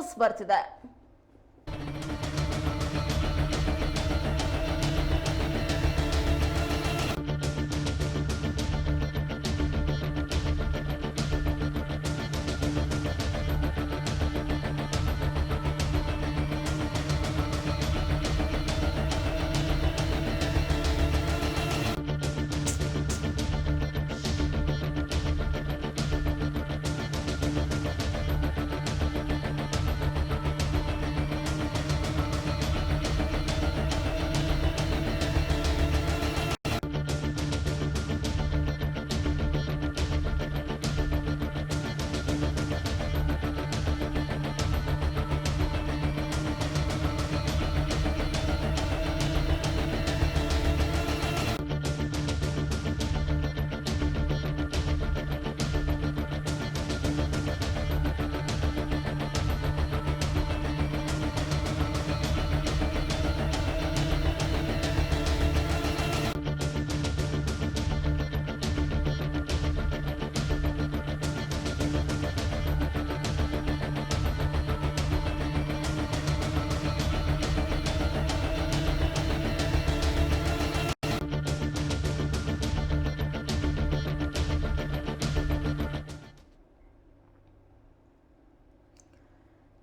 News ಬರ್ತಿದೆ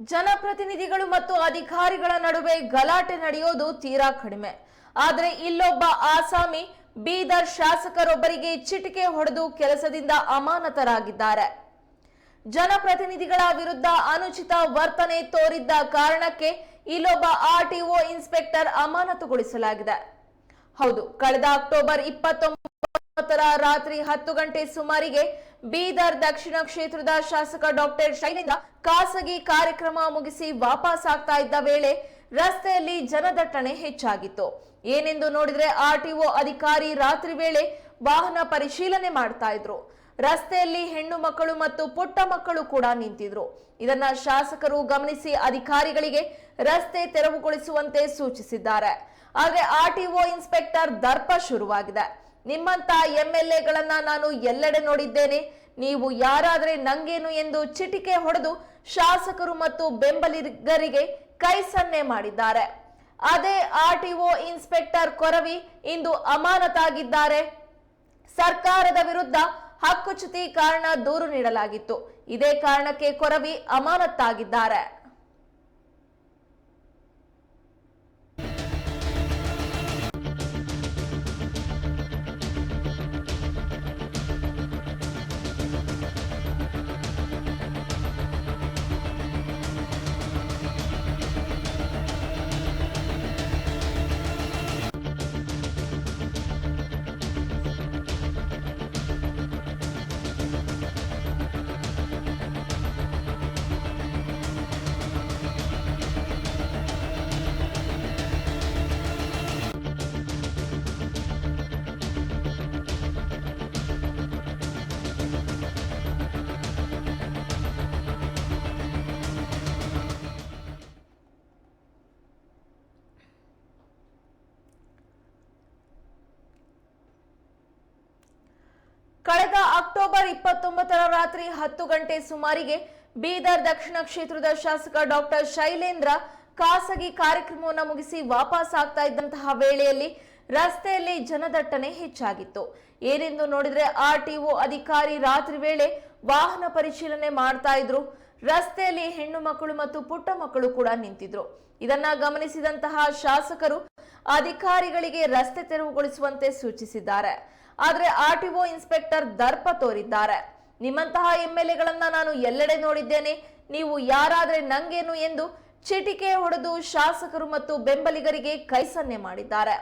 ಜನಪ್ರತಿನಿಧಿಗಳು ಮತ್ತು ಅಧಿಕಾರಿಗಳ ನಡುವೆ ಗಲಾಟೆ ನಡೆಯೋದು ತೀರಾ ಕಡಿಮೆ. ಆದರೆ ಇಲ್ಲೊಬ್ಬ ಆಸಾಮಿ, ಬೀದರ್ ಶಾಸಕರೊಬ್ಬರಿಗೆ ಚಿಟಿಕೆ ಹೊಡೆದು ಕೆಲಸದಿಂದ ಅಮಾನತರಾಗಿದ್ದಾರೆ. ಜನಪ್ರತಿನಿಧಿಗಳ ವಿರುದ್ಧ ಅನುಚಿತ ವರ್ತನೆ ತೋರಿದ್ದ ಕಾರಣಕ್ಕೆ ಇಲ್ಲೊಬ್ಬ ಆರ್ಟಿಒ ಇನ್ಸ್ಪೆಕ್ಟರ್ ಅಮಾನತುಗೊಳಿಸಲಾಗಿದೆ. ಹೌದು, ಕಳೆದ ಅಕ್ಟೋಬರ್ ಇಪ್ಪತ್ತೊಂಬತ್ತರ ರಾತ್ರಿ ಹತ್ತು ಗಂಟೆ ಸುಮಾರಿಗೆ ಬೀದರ್ ದಕ್ಷಿಣ ಕ್ಷೇತ್ರದ ಶಾಸಕ ಡಾಕ್ಟರ್ ಶೈಲಿಂದ ಖಾಸಗಿ ಕಾರ್ಯಕ್ರಮ ಮುಗಿಸಿ ವಾಪಸ್ ಆಗ್ತಾ ಇದ್ದ ವೇಳೆ ರಸ್ತೆಯಲ್ಲಿ ಜನದಟ್ಟಣೆ ಹೆಚ್ಚಾಗಿತ್ತು. ಏನೆಂದು ನೋಡಿದ್ರೆ ಆರ್ಟಿಒ ಅಧಿಕಾರಿ ರಾತ್ರಿ ವೇಳೆ ವಾಹನ ಪರಿಶೀಲನೆ ಮಾಡ್ತಾ ಇದ್ರು. ರಸ್ತೆಯಲ್ಲಿ ಹೆಣ್ಣು ಮಕ್ಕಳು ಮತ್ತು ಪುಟ್ಟ ಮಕ್ಕಳು ಕೂಡ ನಿಂತಿದ್ರು. ಇದನ್ನ ಶಾಸಕರು ಗಮನಿಸಿ ಅಧಿಕಾರಿಗಳಿಗೆ ರಸ್ತೆ ತೆರವುಗೊಳಿಸುವಂತೆ ಸೂಚಿಸಿದ್ದಾರೆ. ಆದ್ರೆ ಆರ್ಟಿಒ ಇನ್ಸ್ಪೆಕ್ಟರ್ ದರ್ಪ ಶುರುವಾಗಿದೆ. ನಿಮ್ಮಂತ ಎಂಎಲ್ಎಗಳನ್ನ ನಾನು ಎಲ್ಲೆಡೆ ನೋಡಿದ್ದೇನೆ. ನೀವು ಯಾರಾದ್ರೆ ನಂಗೇನು ಎಂದು ಚಿಟಿಕೆ ಹೊಡೆದು ಶಾಸಕರು ಮತ್ತು ಬೆಂಬಲಿಗರಿಗೆ ಕೈ ಸನ್ನೆ ಮಾಡಿದ್ದಾರೆ. ಅದೇ ಆರ್ ಟಿಒ ಇನ್ಸ್ಪೆಕ್ಟರ್ ಕೊರವಿ ಇಂದು ಅಮಾನತಾಗಿದ್ದಾರೆ. ಸರ್ಕಾರದ ವಿರುದ್ಧ ಹಕ್ಕುಚ್ಯುತಿ ಕಾರಣ ದೂರು ನೀಡಲಾಗಿತ್ತು. ಇದೇ ಕಾರಣಕ್ಕೆ ಕೊರವಿ ಅಮಾನತ್ತಾಗಿದ್ದಾರೆ ಕಳೆದ ಅಕ್ಟೋಬರ್ ಇಪ್ಪತ್ತೊಂಬತ್ತರ ರಾತ್ರಿ ಹತ್ತು ಗಂಟೆ ಸುಮಾರಿಗೆ ಬೀದರ್ ದಕ್ಷಿಣ ಕ್ಷೇತ್ರದ ಶಾಸಕ ಡಾಕ್ಟರ್ ಶೈಲೇಂದ್ರ ಖಾಸಗಿ ಕಾರ್ಯಕ್ರಮವನ್ನು ಮುಗಿಸಿ ವಾಪಸ್ ಆಗ್ತಾ ಇದ್ದಂತಹ ವೇಳೆಯಲ್ಲಿ ರಸ್ತೆಯಲ್ಲಿ ಜನದಟ್ಟಣೆ ಹೆಚ್ಚಾಗಿತ್ತು. ಏನೆಂದು ನೋಡಿದ್ರೆ ಆರ್ಟಿಒ ಅಧಿಕಾರಿ ರಾತ್ರಿ ವೇಳೆ ವಾಹನ ಪರಿಶೀಲನೆ ಮಾಡ್ತಾ ಇದ್ರು. ರಸ್ತೆಯಲ್ಲಿ ಹೆಣ್ಣು ಮಕ್ಕಳು ಮತ್ತು ಪುಟ್ಟ ಮಕ್ಕಳು ಕೂಡ ನಿಂತಿದ್ರು. ಇದನ್ನ ಗಮನಿಸಿದಂತಹ ಶಾಸಕರು ಅಧಿಕಾರಿಗಳಿಗೆ ರಸ್ತೆ ತೆರವುಗೊಳಿಸುವಂತೆ ಸೂಚಿಸಿದ್ದಾರೆ. ಆದ್ರೆ ಒ ಇನ್ಸ್ಪೆಕ್ಟರ್ ದರ್ಪ ತೋರಿದ್ದಾರೆ. ನಿಮ್ಮಂತಹ ಎಂಎಲ್ಎಗಳನ್ನ ನಾನು ಎಲ್ಲೆಡೆ ನೋಡಿದ್ದೇನೆ. ನೀವು ಯಾರಾದ್ರೆ ನಂಗೇನು ಎಂದು ಚಿಟಿಕೆ ಹೊಡೆದು ಶಾಸಕರು ಮತ್ತು ಬೆಂಬಲಿಗರಿಗೆ ಕೈ ಸನ್ನೆ ಮಾಡಿದ್ದಾರೆ.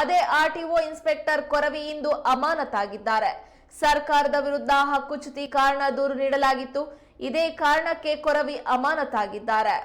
ಅದೇ ಆರ್ಟಿಒ ಇನ್ಸ್ಪೆಕ್ಟರ್ ಕೊರವಿ ಇಂದು ಅಮಾನತಾಗಿದ್ದಾರೆ. ಸರ್ಕಾರದ ವಿರುದ್ಧ ಹಕ್ಕುಚ್ಯುತಿ ಕಾರಣ ದೂರು ನೀಡಲಾಗಿತ್ತು. ಇದೇ ಕಾರಣಕ್ಕೆ ಕೊರವಿ ಅಮಾನತಾಗಿದ್ದಾರೆ.